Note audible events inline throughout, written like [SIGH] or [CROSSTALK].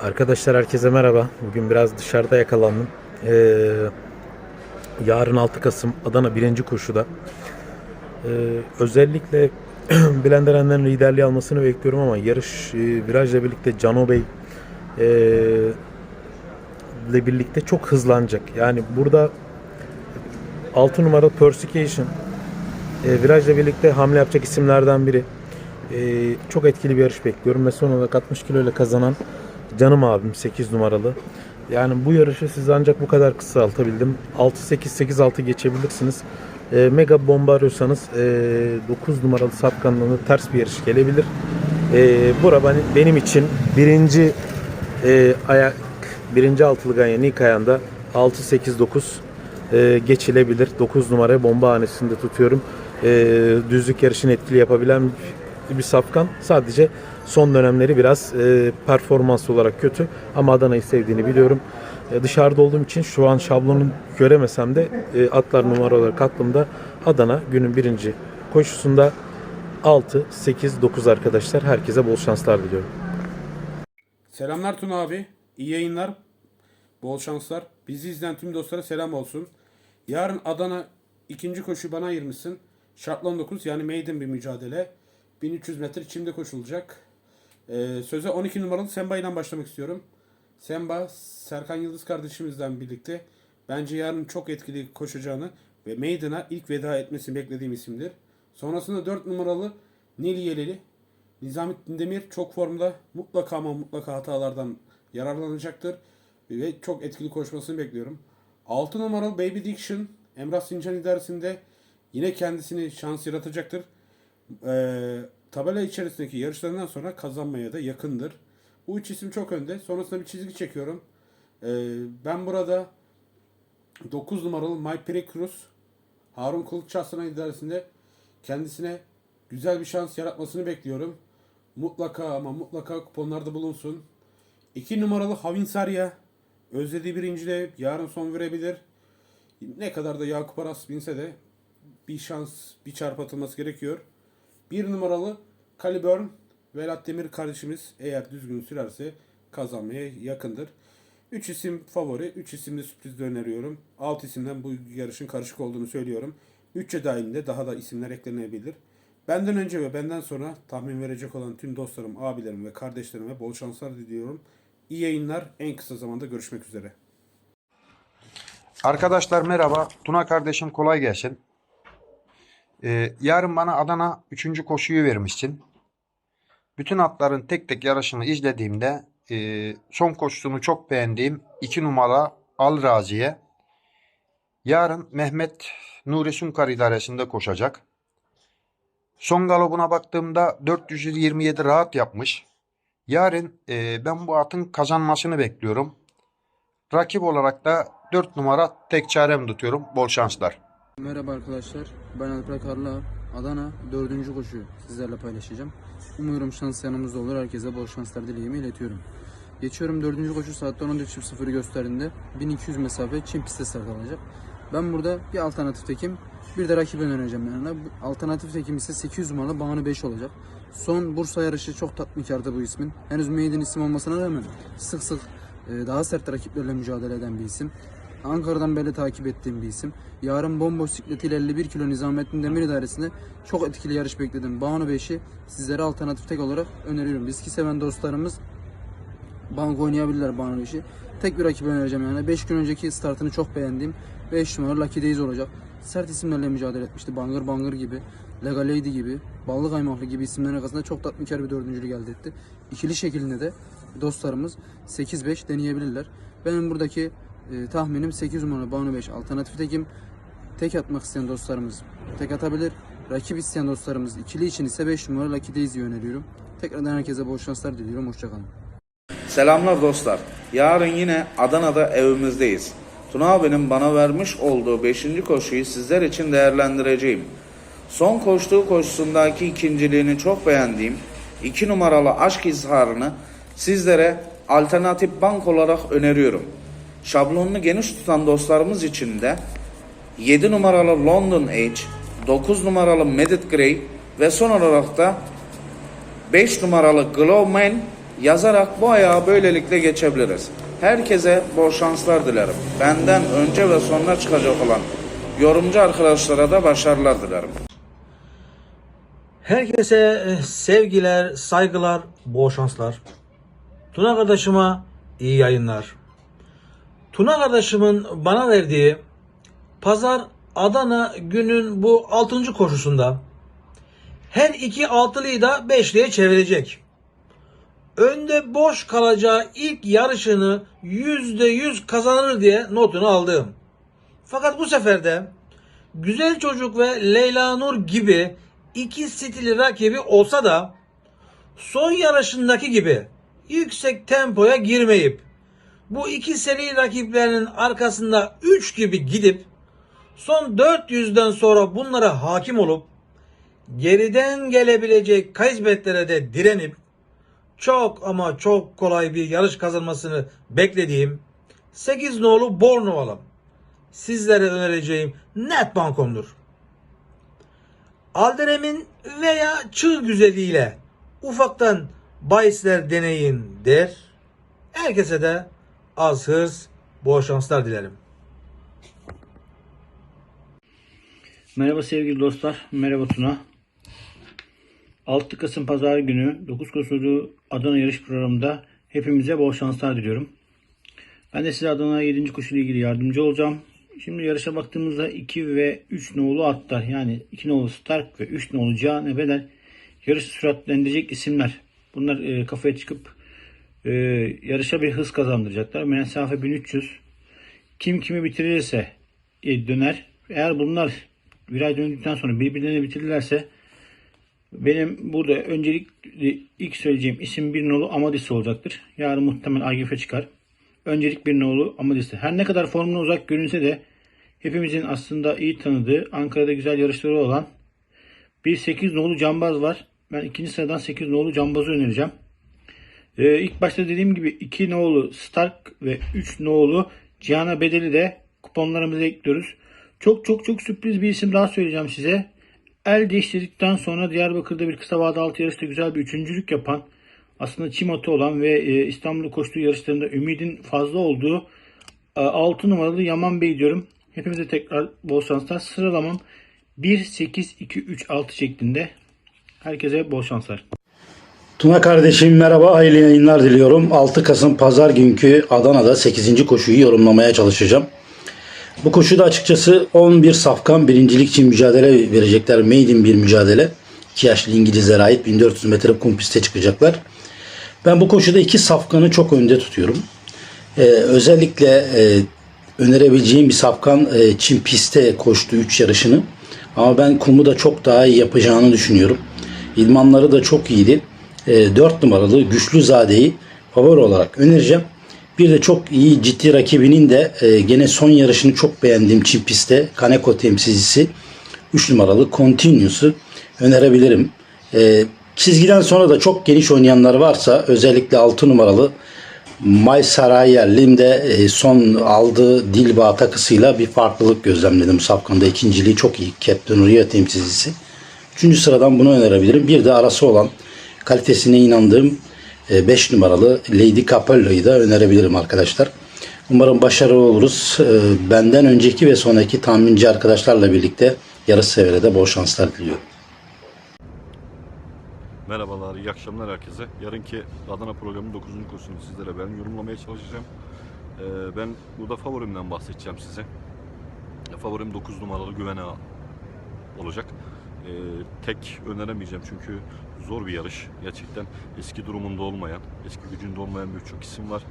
Arkadaşlar herkese merhaba. Bugün biraz dışarıda yakalandım. Ee, yarın 6 Kasım Adana 1. koşuda. Ee, özellikle [CLEARS THROAT] Blenderenlerin liderliği almasını bekliyorum ama yarış e, virajla birlikte Cano Bey e, ile birlikte çok hızlanacak. Yani burada 6 numara Persecution e, virajla birlikte hamle yapacak isimlerden biri. E, çok etkili bir yarış bekliyorum ve son olarak 60 kilo ile kazanan canım abim 8 numaralı. Yani bu yarışı siz ancak bu kadar kısaltabildim. 6-8-8-6 geçebilirsiniz. E, mega bomba arıyorsanız e, 9 numaralı Sapkan'la ters bir yarış gelebilir. E, bura ben- benim için birinci e, ayak birinci altılı Ganya ilk ayağında 6-8-9 e, geçilebilir. 9 numara bomba hanesinde tutuyorum. E, düzlük yarışını etkili yapabilen bir safkan. Sadece son dönemleri biraz e, performans olarak kötü ama Adana'yı sevdiğini biliyorum. E, dışarıda olduğum için şu an şablonu göremesem de e, atlar numara olarak aklımda Adana günün birinci koşusunda 6, 8, 9 arkadaşlar. Herkese bol şanslar diliyorum. Selamlar Tuna abi. İyi yayınlar. Bol şanslar. Bizi izleyen tüm dostlara selam olsun. Yarın Adana ikinci koşu bana ayırmışsın. Şartlan 9 yani maiden bir mücadele. 1300 metre çimde koşulacak. Ee, söze 12 numaralı Semba ile başlamak istiyorum. Semba, Serkan Yıldız kardeşimizden birlikte bence yarın çok etkili koşacağını ve Maiden'a ilk veda etmesini beklediğim isimdir. Sonrasında 4 numaralı Nili Yeleli. Nizamettin Demir çok formda mutlaka ama mutlaka hatalardan yararlanacaktır. Ve çok etkili koşmasını bekliyorum. 6 numaralı Baby Diction Emrah Sincan idaresinde yine kendisini şans yaratacaktır. Ee, tabela içerisindeki yarışlarından sonra kazanmaya da yakındır. Bu üç isim çok önde. Sonrasında bir çizgi çekiyorum. Ee, ben burada 9 numaralı My Cruz Harun Kılıç Aslan idaresinde kendisine güzel bir şans yaratmasını bekliyorum. Mutlaka ama mutlaka kuponlarda bulunsun. 2 numaralı Havin Sarya özlediği birinciliğe yarın son verebilir. Ne kadar da Yakup Aras binse de bir şans, bir çarp atılması gerekiyor. Bir numaralı Caliburn Velat Demir kardeşimiz eğer düzgün sürerse kazanmaya yakındır. 3 isim favori, 3 isim de sürpriz öneriyorum. 6 isimden bu yarışın karışık olduğunu söylüyorum. Bütçe dahilinde daha da isimler eklenebilir. Benden önce ve benden sonra tahmin verecek olan tüm dostlarım, abilerim ve kardeşlerime bol şanslar diliyorum. İyi yayınlar. En kısa zamanda görüşmek üzere. Arkadaşlar merhaba. Tuna kardeşim kolay gelsin. Ee, yarın bana Adana 3. koşuyu vermişsin. Bütün atların tek tek yarışını izlediğimde e, son koşusunu çok beğendiğim 2 numara Al Raziye. Yarın Mehmet Nuri Sunkar idaresinde koşacak. Son galobuna baktığımda 427 rahat yapmış. Yarın e, ben bu atın kazanmasını bekliyorum. Rakip olarak da 4 numara tek çarem tutuyorum. Bol şanslar. Merhaba arkadaşlar. Ben Alper Karla. Adana dördüncü koşuyu sizlerle paylaşacağım. Umuyorum şans yanımızda olur. Herkese bol şanslar dileğimi iletiyorum. Geçiyorum dördüncü koşu saatte 14.00 gösterdiğinde 1200 mesafe Çin pistte start alacak. Ben burada bir alternatif tekim bir de rakip önereceğim yanına. Alternatif tekim ise 800 numaralı Bağını 5 olacak. Son Bursa yarışı çok tatmikardı bu ismin. Henüz maiden isim olmasına rağmen sık sık e, daha sert rakiplerle mücadele eden bir isim. Ankara'dan beri takip ettiğim bir isim. Yarın bomboş sikletiyle 51 kilo Nizamettin Demir idaresinde çok etkili yarış bekledim. Banu 5'i sizlere alternatif tek olarak öneriyorum. Riski seven dostlarımız bank oynayabilirler Banu 5'i. Tek bir rakip önereceğim yani. 5 gün önceki startını çok beğendiğim 5 numara Lucky Days olacak. Sert isimlerle mücadele etmişti. Bangır Bangır gibi, Legal Lady gibi, Ballı Kaymaklı gibi isimlerin arasında çok tatminkar bir dördüncülük elde etti. İkili şeklinde de dostlarımız 8-5 deneyebilirler. Benim buradaki e, tahminim 8 numara Banu 5 alternatif tekim. Tek atmak isteyen dostlarımız tek atabilir. Rakip isteyen dostlarımız ikili için ise 5 numara Lucky Daisy'yi öneriyorum. Tekrardan herkese bol şanslar diliyorum. Hoşçakalın. Selamlar dostlar. Yarın yine Adana'da evimizdeyiz. Tuna abinin bana vermiş olduğu 5. koşuyu sizler için değerlendireceğim. Son koştuğu koşusundaki ikinciliğini çok beğendiğim 2 numaralı aşk izharını sizlere alternatif bank olarak öneriyorum. Şablonunu geniş tutan dostlarımız için de 7 numaralı London Age, 9 numaralı Medit Grey ve son olarak da 5 numaralı Glowman yazarak bu ayağı böylelikle geçebiliriz. Herkese bol şanslar dilerim. Benden önce ve sonra çıkacak olan yorumcu arkadaşlara da başarılar dilerim. Herkese eh, sevgiler, saygılar, bol şanslar. Tuna kardeşime iyi yayınlar. Tuna kardeşimin bana verdiği Pazar Adana günün bu 6. koşusunda her iki altılıyı da beşliğe çevirecek. Önde boş kalacağı ilk yarışını %100 kazanır diye notunu aldım. Fakat bu sefer de Güzel Çocuk ve Leyla Nur gibi iki stili rakibi olsa da son yarışındaki gibi yüksek tempoya girmeyip bu iki seri rakiplerinin arkasında 3 gibi gidip son 400'den sonra bunlara hakim olup geriden gelebilecek kaysbetlere de direnip çok ama çok kolay bir yarış kazanmasını beklediğim 8 nolu Bornovalım sizlere önereceğim net bankomdur. Alderem'in veya çığ güzeliyle ufaktan bahisler deneyin der. Herkese de az hırs, bol şanslar dilerim. Merhaba sevgili dostlar. Merhaba Tuna. 6 Kasım Pazar günü 9 koşulu Adana yarış programında hepimize bol şanslar diliyorum. Ben de size Adana 7. koşuyla ilgili yardımcı olacağım. Şimdi yarışa baktığımızda 2 ve 3 nolu atlar yani 2 nolu Stark ve 3 nolu Canebeler yarışı süratlendirecek isimler. Bunlar e, kafaya çıkıp e, yarışa bir hız kazandıracaklar. Mesafe 1300. Kim kimi bitirirse e, döner. Eğer bunlar viraj döndükten sonra birbirlerini bitirirlerse benim burada öncelikli ilk söyleyeceğim isim bir nolu Amadis olacaktır. Yarın muhtemelen Agif'e çıkar. Öncelik bir nolu Amadis'te. Her ne kadar formuna uzak görünse de hepimizin aslında iyi tanıdığı Ankara'da güzel yarışları olan bir 8 nolu cambaz var. Ben ikinci sıradan 8 nolu cambazı önereceğim. Ee, ilk başta dediğim gibi 2 nolu Stark ve 3 nolu Cihan'a bedeli de kuponlarımıza ekliyoruz. Çok çok çok sürpriz bir isim daha söyleyeceğim size. El değiştirdikten sonra Diyarbakır'da bir kısa vade altı yarışta güzel bir üçüncülük yapan aslında çim atı olan ve e, İstanbul'da koştuğu yarışlarında ümidin fazla olduğu 6 numaralı Yaman Bey diyorum. Hepinize tekrar bol şanslar. Sıralamam 1, 8, 2, 3, 6 şeklinde. Herkese bol şanslar. Tuna kardeşim merhaba, hayırlı yayınlar diliyorum. 6 Kasım Pazar günkü Adana'da 8. koşuyu yorumlamaya çalışacağım. Bu koşuda açıkçası 11 safkan birincilik için mücadele verecekler. Maiden bir mücadele. 2 yaşlı İngilizlere ait 1400 metre kum piste çıkacaklar. Ben bu koşuda iki safkanı çok önde tutuyorum. Ee, özellikle e, önerebileceğim bir safkan e, Çin pistte koştu 3 yarışını. Ama ben kumu da çok daha iyi yapacağını düşünüyorum. İdmanları da çok iyiydi. E, 4 numaralı Güçlü Zade'yi favori olarak önereceğim. Bir de çok iyi ciddi rakibinin de e, gene son yarışını çok beğendiğim Çin pistte Kaneko temsilcisi 3 numaralı Continuous'u önerebilirim. E, çizgiden sonra da çok geniş oynayanlar varsa özellikle 6 numaralı May Sarayerli'nin de e, son aldığı Dilba takısıyla bir farklılık gözlemledim. Safkan'da ikinciliği çok iyi. Captain Rio temsilcisi. Üçüncü sıradan bunu önerebilirim. Bir de arası olan kalitesine inandığım 5 numaralı Lady Capello'yu da önerebilirim arkadaşlar. Umarım başarılı oluruz. E, Benden önceki ve sonraki tahminci arkadaşlarla birlikte yarış seviyede de bol şanslar diliyorum. Merhabalar, iyi akşamlar herkese. Yarınki Adana programının 9. kursunu sizlere ben yorumlamaya çalışacağım. Ee, ben burada favorimden bahsedeceğim size. Favorim 9 numaralı Güven Ağa olacak. Ee, tek öneremeyeceğim çünkü zor bir yarış. Gerçekten eski durumunda olmayan, eski gücünde olmayan birçok isim var.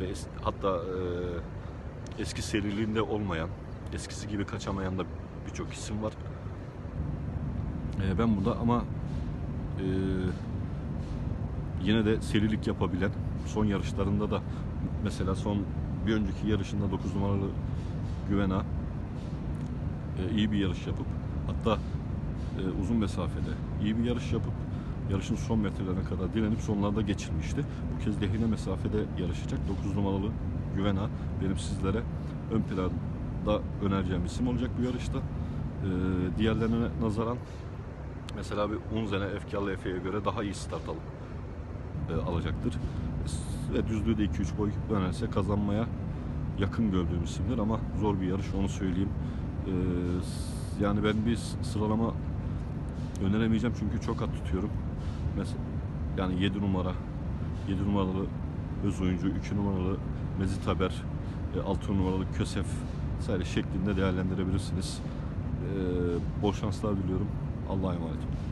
Ve es- hatta e, eski seriliğinde olmayan, eskisi gibi kaçamayan da birçok isim var. Ee, ben burada ama ee, yine de serilik yapabilen son yarışlarında da mesela son bir önceki yarışında 9 numaralı Güvena e, iyi bir yarış yapıp hatta e, uzun mesafede iyi bir yarış yapıp yarışın son metrelerine kadar direnip sonlarda geçilmişti. Bu kez lehine mesafede yarışacak 9 numaralı Güvena benim sizlere ön planda önereceğim isim olacak bu yarışta. Ee, diğerlerine nazaran mesela bir Unzene Efkarlı Efe'ye göre daha iyi start alıp e, alacaktır. Ve düzlüğü de 2-3 boy dönerse kazanmaya yakın gördüğüm isimdir ama zor bir yarış onu söyleyeyim. E, yani ben bir sıralama öneremeyeceğim çünkü çok at tutuyorum. Mesela yani 7 numara, 7 numaralı öz oyuncu, 2 numaralı Mezit Haber, 6 numaralı Kösef vesaire şeklinde değerlendirebilirsiniz. E, bol şanslar diliyorum. Allah'a emanet olun.